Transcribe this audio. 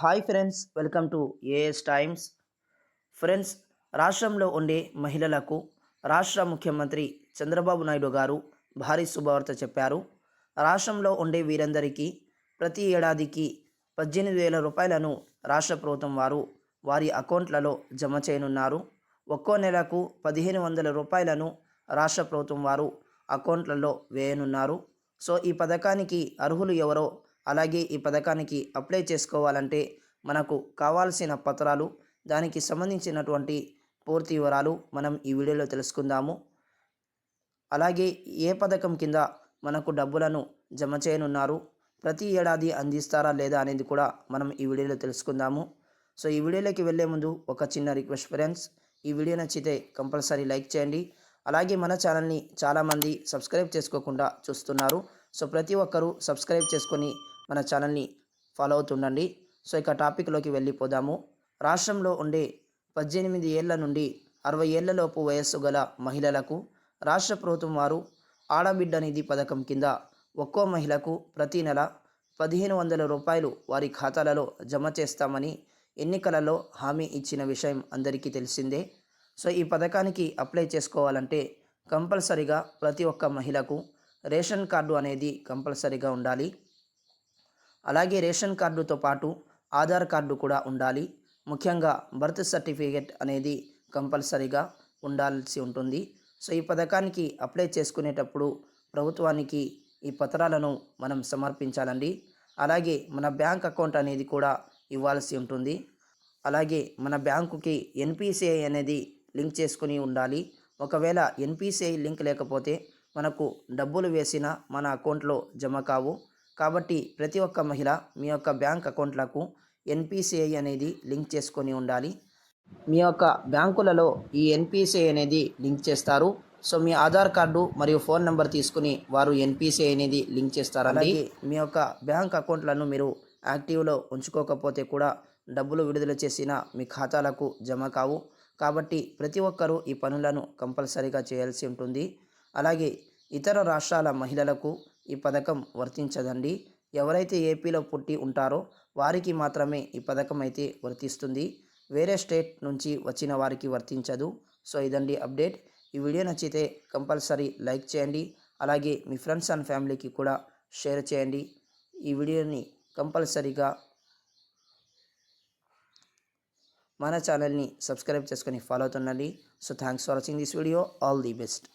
Hi friends welcome to AS times friends రాష్ట్రంలో ఉండే మహిళలకు రాష్ట్ర ముఖ్యమంత్రి చంద్రబాబు నాయుడు గారు భారీ శుభవార్త చెప్పారు. రాష్ట్రంలో ఉండే వీరందరికీ ప్రతి ఏడాదికి పద్దెనిమిది వేల రూపాయలను రాష్ట్ర ప్రభుత్వం వారు వారి అకౌంట్లలో జమ చేయనున్నారు. ఒక్కో నెలకు పదిహేను వందల రూపాయలను రాష్ట్ర ప్రభుత్వం వారు అకౌంట్లలో వేయనున్నారు. సో ఈ పథకానికి అర్హులు ఎవరో అలాగే ఈ పథకానికి అప్లై చేసుకోవాలంటే మనకు కావాల్సిన పత్రాలు దానికి సంబంధించినటువంటి పూర్తి వివరాలు మనం ఈ వీడియోలో తెలుసుకుందాము. అలాగే ఏ పథకం కింద మనకు డబ్బులను జమ చేయనున్నారు ప్రతి ఏడాది అందిస్తారా లేదా అనేది కూడా మనం ఈ వీడియోలో తెలుసుకుందాము. సో ఈ వీడియోలోకి వెళ్ళే ముందు ఒక చిన్న రిక్వెస్ట్ ఫ్రెండ్స్ ఈ వీడియో నచ్చితే కంపల్సరీ లైక్ చేయండి. అలాగే మన ఛానల్ని చాలామంది సబ్స్క్రైబ్ చేసుకోకుండా చూస్తున్నారు. సో ప్రతి ఒక్కరూ సబ్స్క్రైబ్ చేసుకొని మన ఛానల్ని ఫాలో అవుతుండండి. సో ఇక టాపిక్లోకి వెళ్ళిపోదాము. రాష్ట్రంలో ఉండే పద్దెనిమిది ఏళ్ళ నుండి అరవై ఏళ్ళలోపు వయస్సు గల మహిళలకు రాష్ట్ర ప్రభుత్వం వారు ఆడబిడ్డ నిధి పథకం కింద ఒక్కో మహిళకు ప్రతి నెల పదిహేను వందల రూపాయలు వారి ఖాతాలలో జమ చేస్తామని ఎన్నికలలో హామీ ఇచ్చిన విషయం అందరికీ తెలిసిందే. సో ఈ పథకానికి అప్లై చేసుకోవాలంటే కంపల్సరిగా ప్రతి ఒక్క మహిళకు రేషన్ కార్డు అనేది కంపల్సరిగా ఉండాలి. అలాగే రేషన్ కార్డుతో పాటు ఆధార్ కార్డు కూడా ఉండాలి. ముఖ్యంగా బర్త్ సర్టిఫికేట్ అనేది కంపల్సరీగా ఉండాల్సి ఉంటుంది. సో ఈ పథకానికి అప్లై చేసుకునేటప్పుడు ప్రభుత్వానికి ఈ పత్రాలను మనం సమర్పించాలండి. అలాగే మన బ్యాంక్ అకౌంట్ అనేది కూడా ఇవ్వాల్సి ఉంటుంది. అలాగే మన బ్యాంకుకి ఎన్పిసిఐ అనేది లింక్ చేసుకుని ఉండాలి. ఒకవేళ ఎన్పిసిఐ లింక్ లేకపోతే మనకు డబ్బులు వేసిన మన అకౌంట్లో జమ కావు. కాబట్టి ప్రతి ఒక్క మహిళ మీ యొక్క బ్యాంక్ అకౌంట్లకు ఎన్పిసిఐ అనేది లింక్ చేసుకొని ఉండాలి. మీ యొక్క బ్యాంకులలో ఈ ఎన్పిసిఐ అనేది లింక్ చేస్తారు. సో మీ ఆధార్ కార్డు మరియు ఫోన్ నెంబర్ తీసుకుని వారు ఎన్పిసిఐ అనేది లింక్ చేస్తారండి. మీ యొక్క బ్యాంక్ అకౌంట్లను మీరు యాక్టివ్లో ఉంచుకోకపోతే కూడా డబ్బులు విడుదల చేసిన మీ ఖాతాలకు జమ కావు. కాబట్టి ప్రతి ఒక్కరూ ఈ పనులను కంపల్సరీగా చేయాల్సి ఉంటుంది. అలాగే ఇతర రాష్ట్రాల మహిళలకు ఈ పథకం వర్తించదండి. ఎవరైతే ఏపీలో పుట్టి ఉంటారో వారికి మాత్రమే ఈ పథకం అయితే వర్తిస్తుంది. వేరే స్టేట్ నుంచి వచ్చిన వారికి వర్తించదు. సో ఇదండి అప్డేట్. ఈ వీడియో నచ్చితే కంపల్సరీ లైక్ చేయండి. అలాగే మీ ఫ్రెండ్స్ అండ్ ఫ్యామిలీకి కూడా షేర్ చేయండి. ఈ వీడియోని కంపల్సరీగా మన ఛానల్ని సబ్స్క్రైబ్ చేసుకొని follow అవుతుండండి. So thanks for watching this video. All the best.